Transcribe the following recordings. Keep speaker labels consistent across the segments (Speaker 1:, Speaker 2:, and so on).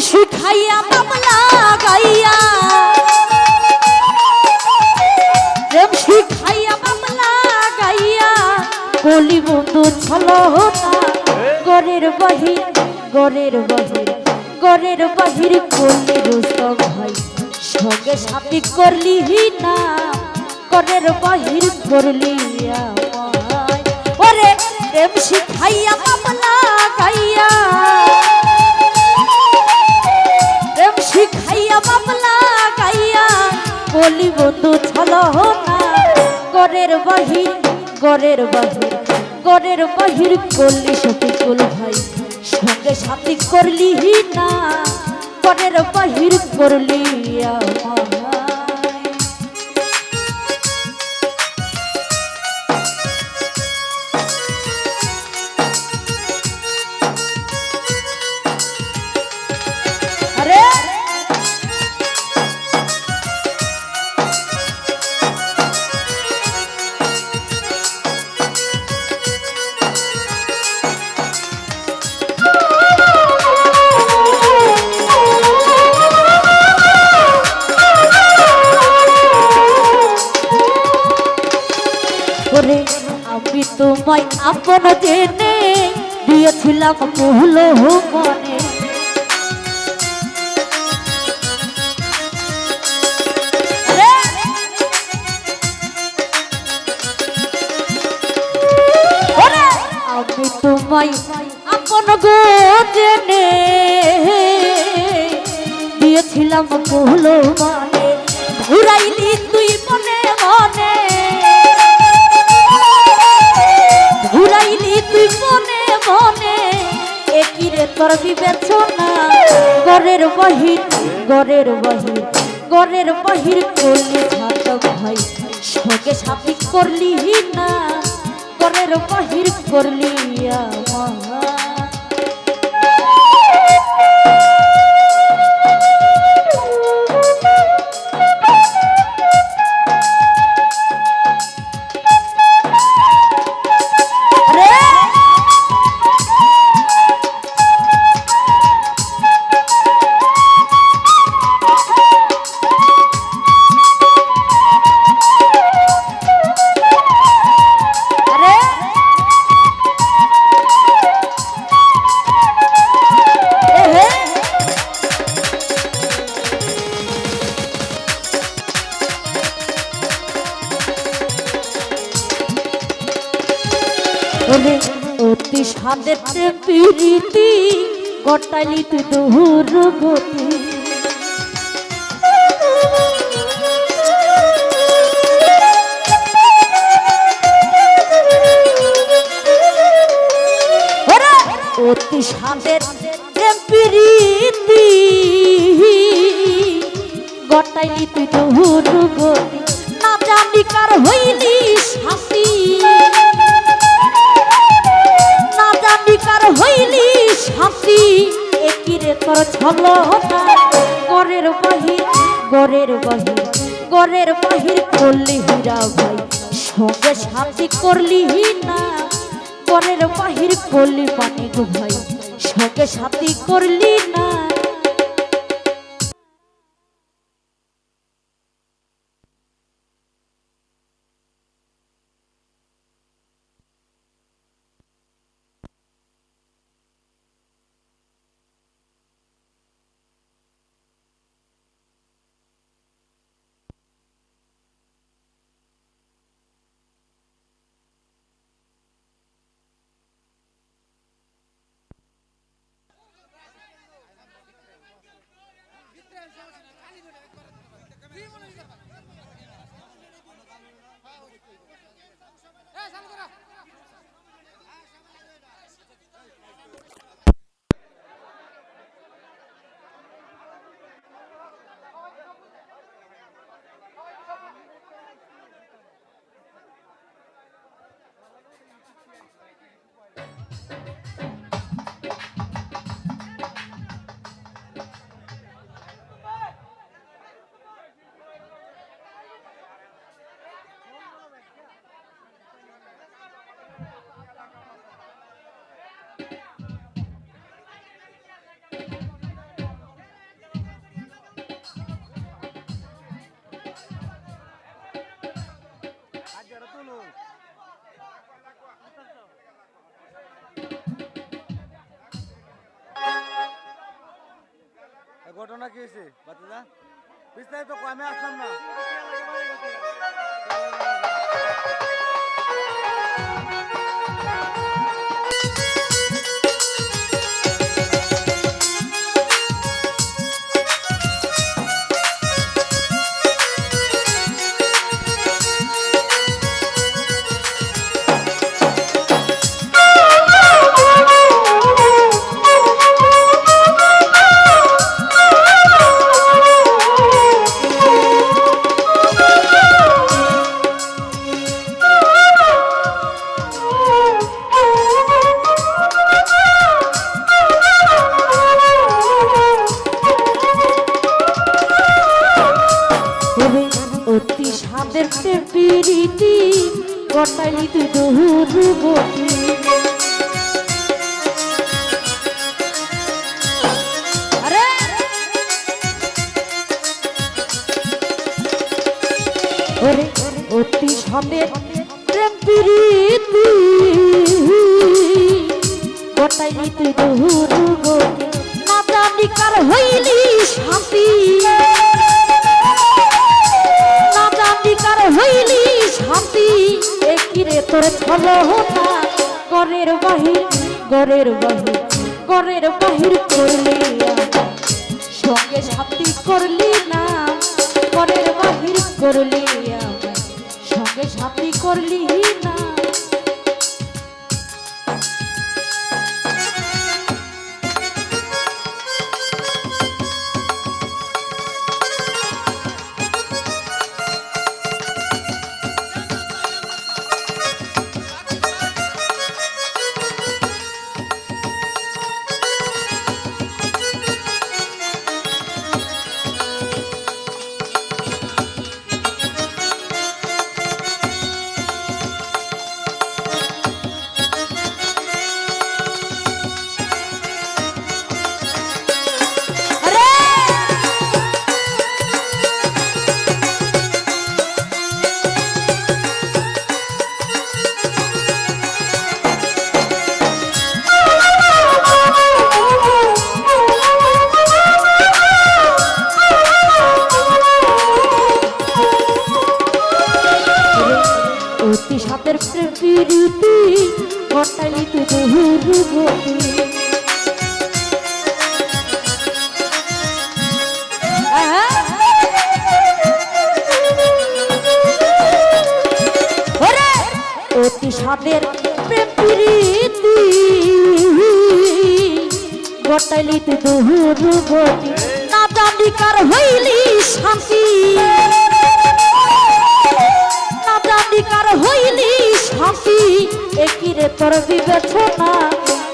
Speaker 1: শিখাইয়া মামলা গাইয়া প্রেম শিখাইয়া মামলা গাইয়া কলি বন্ধু ছলো গরের বাহির গরের বাহির গরের বাহির করলি রুস্তম ভাই। সঙ্গে সাথী করলি না গরের বাহির করলি ওরে, প্রেম শিখাইয়া মামলা গাইয়া বলি বন্ধু ছলো না। গরের বহির, গরের বাহির গরের বাহির করলি শফিকুল ভাই। সঙ্গে সাথী করলি না, গরের বহির করলি আমায় আপন জেনে দিয়েছিলাম বহুল মনে। তোমায় আপন গো জেনে দিয়েছিলাম বহুল মানে। ঘুরাইলি তুই তোর বিবেচনা গরের বহির গরের বহির গরের বহির করলি ছাত ভাই সঙ্গে সাপি করলি না গরের বহির করলি আমার। তুই দূর গতি। ছল গরের বাহির গরের বাহির গরের বাহির করলি হীরা ভাই। সঙ্গে সাথী করলি না গরের বাহির করলি মানিক ভাই। সঙ্গে সাথী করলি না
Speaker 2: ঘটনা কি হয়েছে বাতিজা? বিস্তারিত কমে আসলাম না।
Speaker 1: সাদের পিরিতি গটাইলি তুই দহুর গতি। আরে! ওরে অতি সাদের প্রেম পিরিতি। তুই দহুর না গরের বাহির গরের বাহির গরের বাহির করলি। সঙ্গে সাথী করলি না গরের বাহির করলি সঙ্গে সাথী করলি না বহুর গতি ওরে অতি সাদের প্রেম প্রীতি। বহুর গতি না জানি হইলি শান্তি। না একিরে তোর বিবেচনা,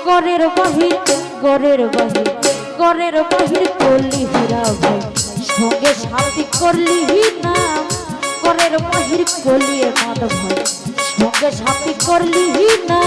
Speaker 1: গরের বাহির গরের বাহির গরের বাহির করলি হীরা ভাই। সঙ্গে শান্তি করলি না, গরের বাহির করলি মাদ ভাই। সঙ্গে শান্তি করলি না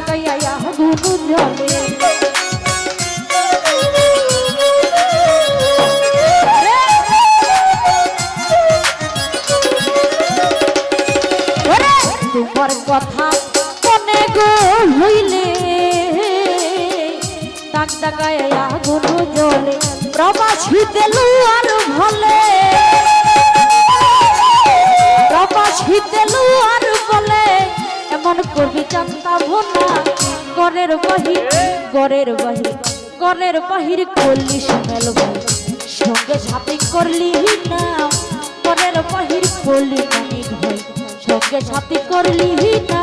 Speaker 1: ডাকাইয়া দুনু জলে তোমার কথা মনে গো হইলে দাগ দাগায় আগুন জলে প্রবাসী দেলু না, গরের বাহির গরের বাহির গরের বাহির করলি সুমেল সঙ্গে সাথে করলি না, গরের বাহির করলি মানিক ভাই। সঙ্গে সাথে করলি না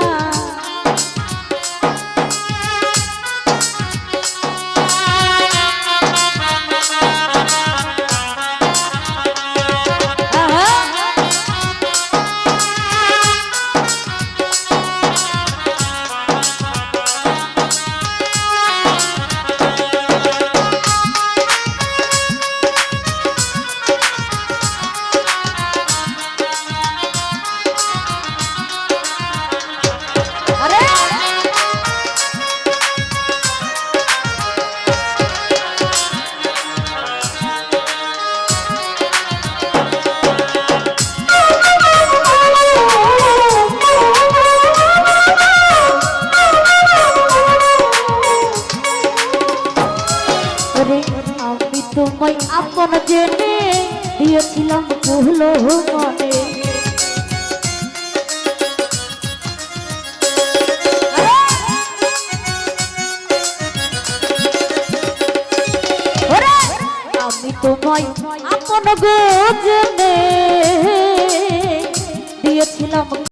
Speaker 1: আমি তোমায় আপন জেনে দিয়েছিলাম ভুল মনে। আমি তোমায় আপন